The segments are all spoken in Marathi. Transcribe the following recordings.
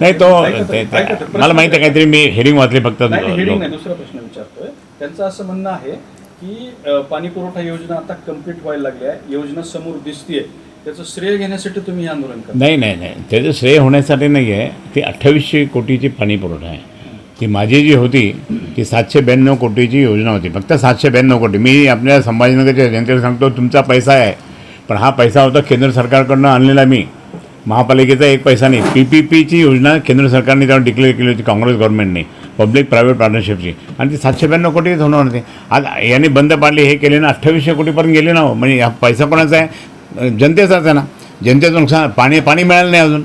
नाही तो मला माहिती आहे काहीतरी मी हेडिंग वाचली फक्त. नाही दुसरा प्रश्न विचारतोय. त्यांचं असं म्हणणं आहे की पाणी पुरवठा योजना आता कंप्लीट व्हायला लागली आहे. योजना समोर दिसतीये. त्याचं श्रेय घेण्यासाठी तुम्ही हे आंदोलन करा नाही नाही नाही. त्याचं श्रेय होण्यासाठी नाही आहे ती अठ्ठावीसशे कोटीची पाणी पुरवठा आहे. ती माझी जी होती ती सातशे ब्याण्णव कोटीची योजना होती. फक्त सातशे ब्याण्णव कोटी. मी आपल्या संभाजीनगरच्या जनतेला सांगतो तुमचा पैसा आहे. पण हा पैसा होता केंद्र सरकारकडनं आणलेला मी. महापालिकेचा एक पैसा नाही. पी पी पीची योजना केंद्र सरकारने त्यावर डिक्लेअर केली होती काँग्रेस गव्हर्नमेंटने पब्लिक प्रायव्हेट पार्टनरशिपची आणि ती सातशे ब्याण्णव कोटीच होणार होती. आज यांनी बंद पाडली हे केले ना अठ्ठावीसशे कोटीपर्यंत गेले ना हो. म्हणजे हा पैसा कोणाचा आहे? जनतेचाच आहे ना. जनतेचं नुकसान पाणी पाणी मिळालं नाही अजून.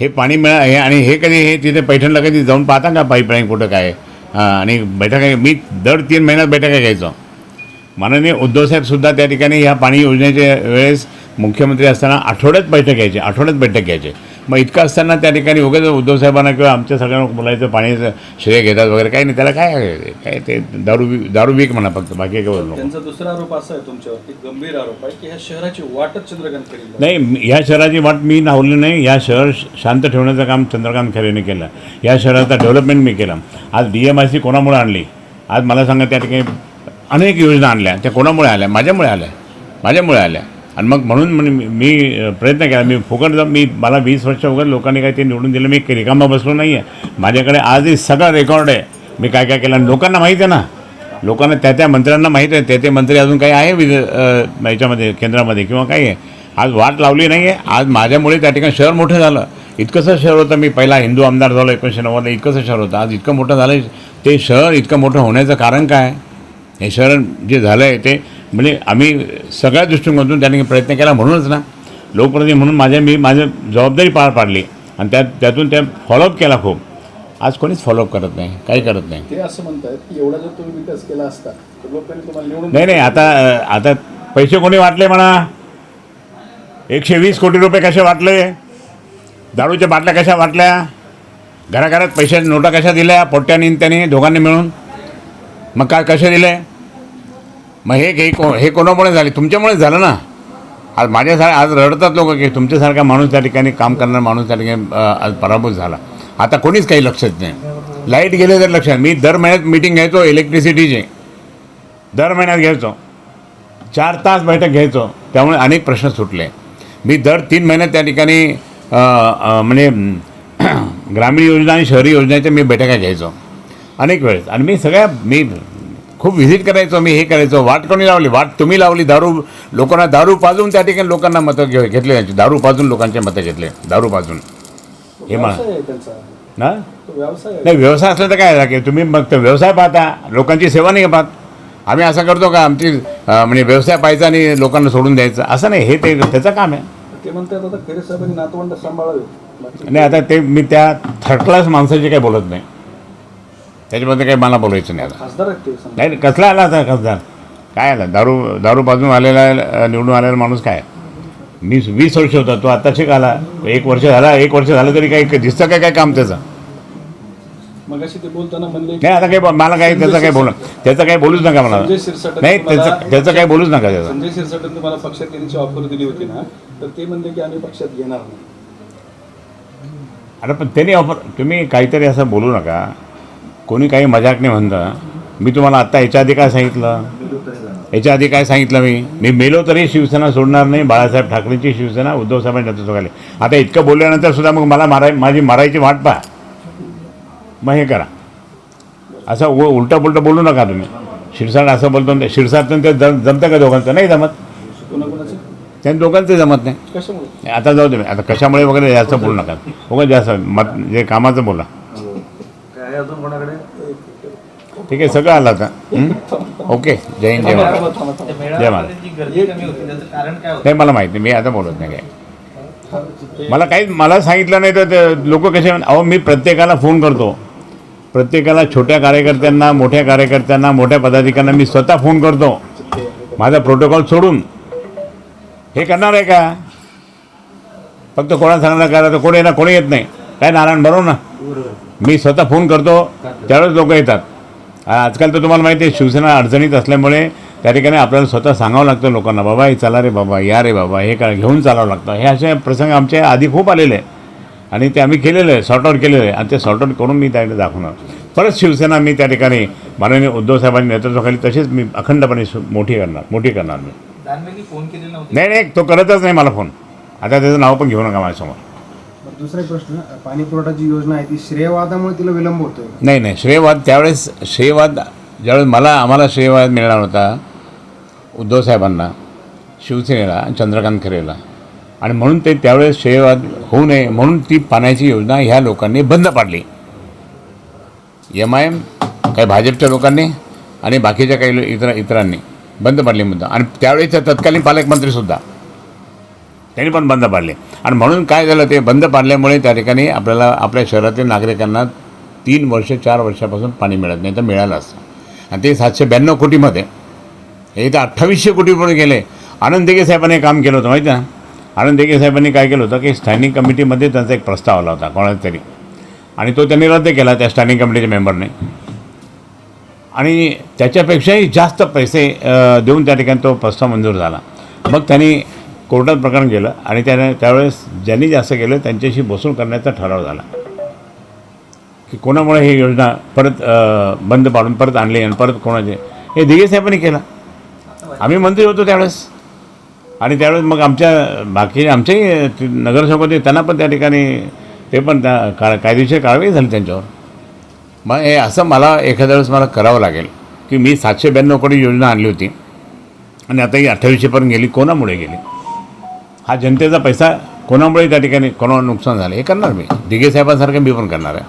हे पाणी मिळा हे आणि हे कधी हे तिथे पैठणला कधी जाऊन पाहता का पाईपलाईन कुठं काय? आहे? आणि बैठका मी दर तीन महिन्यात बैठका घ्यायचो. माननीय उद्धवसाहेबसुद्धा त्या ठिकाणी ह्या पाणी योजनेच्या वेळेस मुख्यमंत्री असताना आठवड्यात बैठक घ्यायची आठवड्यात बैठक घ्यायची. मग इतकं असताना त्या ठिकाणी उगाच उद्धवसाहेबांना किंवा आमच्या सगळ्यांना बोलायचं पाण्याचं श्रेय घेतात वगैरे काही नाही. त्याला काय? काय ते दारू दारू विक म्हणा फक्त बाकी काय बोलू नको. त्यांचा दुसरा आरोप असा आहे तुमच्यावरती गंभीर आरोप आहे की ह्या शहराची वाटच चंद्रकांत करील नाही ह्या शहराची वाट मी लावली नाही. या शहर शांत ठेवण्याचं काम चंद्रकांत खरेने केलं. या शहराचा डेव्हलपमेंट मी केलं. आज डी एम आय सी कोणामुळे आणली? आज मला सांगा त्या ठिकाणी अनेक योजना आणल्या. त्या कोणामुळे आल्या? माझ्यामुळे आल्या. माझ्यामुळे आल्या. आणि मग म्हणून मी प्रयत्न केला. मी फुकट जाऊन मी मला वीस वर्ष वगैरे लोकांनी काही ते निवडून दिलं. मी रिकामा बसलो नाही आहे माझ्याकडे आजही सगळं रेकॉर्ड आहे. मी काय काय केलं? आणि लोकांना माहीत आहे ना. लोकांना त्या त्या मंत्र्यांना माहीत आहे. त्या ते मंत्री अजून काही आहे विज याच्यामध्ये केंद्रामध्ये किंवा काही आहे. आज वाट लावली नाही आहे आज माझ्यामुळे त्या ठिकाणी शहर मोठं झालं. इतकंसं शहर होतं. मी पहिला हिंदू आमदार झालो एकोणीसशे नव्वदला. इतकंसं शहर होतं. आज इतकं मोठं झालं ते शहर इतकं मोठं होण्याचं कारण काय? हे शहर जे झालं आहे ते म्हणजे आम्ही सगळ्या दृष्टिकोनातून त्यांनी प्रयत्न केला म्हणूनच ना. लोकप्रतिनिधी म्हणून माझ्या मी माझी जबाबदारी पार पाडली. आणि त्यात त्यातून त्या फॉलोअप केला खूप. आज कोणीच फॉलोअप करत नाही काही करत नाही. ते असं म्हणतायत की एवढा जर तुम्ही विकास केला असता तर लोकांनी तुम्हाला निवडून नाही नाही आता आता पैसे कोणी वाटले म्हणा? एकशे वीस कोटी रुपये कसे वाटले? दारूच्या बाटल्या कशा वाटल्या? घराघरात पैशाच्या नोटा कशा दिल्या? पोट्ट्यानी आणि त्याने दोघांनी मिळून? मग काय कसे दिले? मग हे हे को हे कोणामुळे झाले? तुमच्यामुळेच झालं ना. आज माझ्यासार आज रडतात लोक की तुमच्यासारखा माणूस त्या ठिकाणी काम करणारा माणूस त्या ठिकाणी आज पराभूत झाला. आता कोणीच काही लक्ष देत नाही. लाइट गेले तर लक्षात. मी दर महिन्यात मीटिंग घ्यायचो इलेक्ट्रिसिटीची दर महिन्यात घ्यायचो. चार तास बैठक घ्यायचो. त्यामुळे अनेक प्रश्न सुटले. मी दर तीन महिन्यात त्या ठिकाणी म्हणजे ग्रामीण योजना आणि शहरी योजनेच्या मी बैठका घ्यायचो. अनेक वेळेस. आणि मी सगळ्या मी खूप व्हिजिट करायचो मी हे करायचो. वाट कोणी लावली? वाट तुम्ही लावली. दारू लोकांना दारू पाजून त्या ठिकाणी लोकांना मतं घे घेतले त्यांची दारू पाजून लोकांचे मतं घेतले. दारू पाजून. हे त्यांचा. ना? नाही व्यवसाय असला तर काय की तुम्ही मग व्यवसाय पाहता. लोकांची सेवा नाही पाहत. आम्ही असं करतो का? आमची म्हणजे व्यवसाय पाहायचा आणि लोकांना सोडून द्यायचं. असं नाही. हे ते त्याचं काम आहे. ते म्हणतात आता खरे साहेबांनी नातवंड सांभाळावे. नाही आता ते मी त्या थर्ड क्लास माणसाची काही बोलत नाही. त्याच्यामध्ये काही मला बोलायचं नाही आता. खासदार आहेत ते समजा. नाही कसला आला आता खासदार? काय आला दारू दारू पाजून आलेला निवडून आलेला माणूस काय? मी वीस वर्ष होता तो आता शिक आला? एक वर्ष झाला एक वर्ष झालं तरी काही दिसतं काय काय काम त्याचं? ते बोलताना म्हणले नाही आता काही मला काही त्याचं काही बोल त्याचं काही बोलूच नका मला. संजय शिरसाट नाही त्याचं त्याचं काही बोलूच नका त्याचं. संजय शिरसाटांनी तुम्हाला पक्षात घेण्याची ऑफर दिली होती ना तर ते म्हणले की आम्ही पक्षात घेणार नाही. अरे पण त्यांनी ऑफर तुम्ही काहीतरी असं बोलू नका. कोणी काही मजाक नाही म्हणतं. मी तुम्हाला आत्ता याच्या आधी काय सांगितलं? याच्या आधी काय सांगितलं मी? मी मेलो तरी शिवसेना सोडणार नाही बाळासाहेब ठाकरेंची शिवसेना उद्धवसाहेबांच्या नेतृत्वाखाली आता इतकं बोलल्यानंतर सुद्धा मग मला माराय माझी मारायची वाट पहा. मग हे करा. असं उ उलटं पुलटं बोलू नका तुम्ही. शिरसाट असं बोलतो शिरसाटनं ते जम जमतं का दोघांचं? नाही जमत. कोणाकोणाचे त्या दोघांचं जमत नाही. आता जाऊ तुम्ही आता कशामुळे वगैरे जास्त बोलू नका. उगाच जास्त मत जे कामाचं बोला. काय अजून कोणाकडे? ठीक आहे सगळं आलं आता. हं? ओके जय हिंद जय महाराज. जय महाराज जी गर्दी कमी होती त्याचं कारण काय होतं? नाही मला माहिती नाही मी आता बोलत नाही काय मला काही मला सांगितलं नाही तर लोक कसे अहो मी प्रत्येकाला फोन करतो. प्रत्येकाला छोट्या कार्यकर्त्यांना मोठ्या कार्यकर्त्यांना मोठ्या पदाधिकाऱ्यांना मी स्वतः फोन करतो. माझा प्रोटोकॉल सोडून. हे करणार आहे का? फक्त कोणा सांगणार करा तर कोणी येणार कोणी येत नाही. काय नारायण बरोबर ना? मी स्वतः फोन करतो त्यावेळेस लोक येतात. आजकाल तर तुम्हाला माहिती आहे शिवसेना अडचणीत असल्यामुळे त्या ठिकाणी आपल्याला स्वतः सांगावं लागतं लोकांना बाबा हे चला रे बाबा या रे बाबा हे काय घेऊन चालावं लागतं. हे असे प्रसंग आमच्या आधी खूप आलेले आहे आणि ते आम्ही केलेलं आहे सॉर्ट आऊट केलेलं आहे आणि ते सॉर्ट आऊट करून मी त्याकडे दाखवणार परत शिवसेना मी त्या ठिकाणी माननीय उद्धव साहेबांच्या नेतृत्वाखाली तशीच मी अखंडपणे मोठी करणार मोठी करणार मी. नाही नाही तो करतच नाही मला फोन आता त्याचं नाव पण घेऊ नका माझ्यासमोर. दुसरा प्रश्न पाणी पुरवठाची योजना आहे ती श्रेयवादामुळे तिला विलंब होतो नाही नाही श्रेयवाद त्यावेळेस श्रेयवाद ज्यावेळेस मला आम्हाला श्रेयवाद मिळणार होता उद्धव साहेबांना शिवसेनेला आणि चंद्रकांत खरेला. आणि म्हणून ते त्यावेळेस श्रेयवाद होऊ नये म्हणून ती पाण्याची योजना ह्या लोकांनी बंद पाडली. एम आय एम काही भाजपच्या लोकांनी आणि बाकीच्या काही इतर इतरांनी बंद पाडली मुद्दा. आणि त्यावेळेचे तत्कालीन पालकमंत्रीसुद्धा त्यांनी पण बंद पाडले. आणि म्हणून काय झालं ते बंद पाडल्यामुळे त्या ठिकाणी आपल्याला आपल्या शहरातील नागरिकांना तीन वर्ष चार वर्षापासून पाणी मिळत नाही तर मिळालं असतं. आणि ते सातशे ब्याण्णव कोटीमध्ये हे तर अठ्ठावीसशे कोटीपर्यंत गेले. आनंद देगे साहेबांनी काम केलं होतं माहिती ना? आनंद देगे साहेबांनी काय केलं होतं की स्थानिक कमिटीमध्ये त्यांचा एक प्रस्ताव आला होता कोणाचा तरी. आणि तो त्यांनी रद्द केला त्या स्टँडिंग कमिटीच्या मेंबरने आणि त्याच्यापेक्षाही जास्त पैसे देऊन त्या ठिकाणी तो प्रस्ताव मंजूर झाला. मग त्यांनी कोर्टात प्रकरण केलं आणि त्याने त्यावेळेस ज्यांनी जास्त केलं त्यांच्याशी बसून करण्याचा ठराव झाला. की कोणामुळे ही योजना परत बंद पाडून परत आणली आणि परत कोणाचे? हे दिगे साहेबांनी केला. आम्ही मंत्री होतो त्यावेळेस. आणि त्यावेळेस मग आमच्या बाकी आमच्याही नगरसेवक होते त्यांना पण त्या ठिकाणी ते पण त्या का कायदेशीर कारवाई झाली त्यांच्यावर. मग हे असं मला एखाद्या वेळेस मला करावं लागेल की मी सातशे ब्याण्णव कोटी योजना आणली होती. आणि आता ही अठ्ठावीसशेपर्यंत गेली कोणामुळे गेली? हा जनतेचा पैसा कोणामुळे त्या ठिकाणी कोणावर नुकसान झालं हे करणार मी. दिघे साहेबांसारखं मी पण करणार आहे.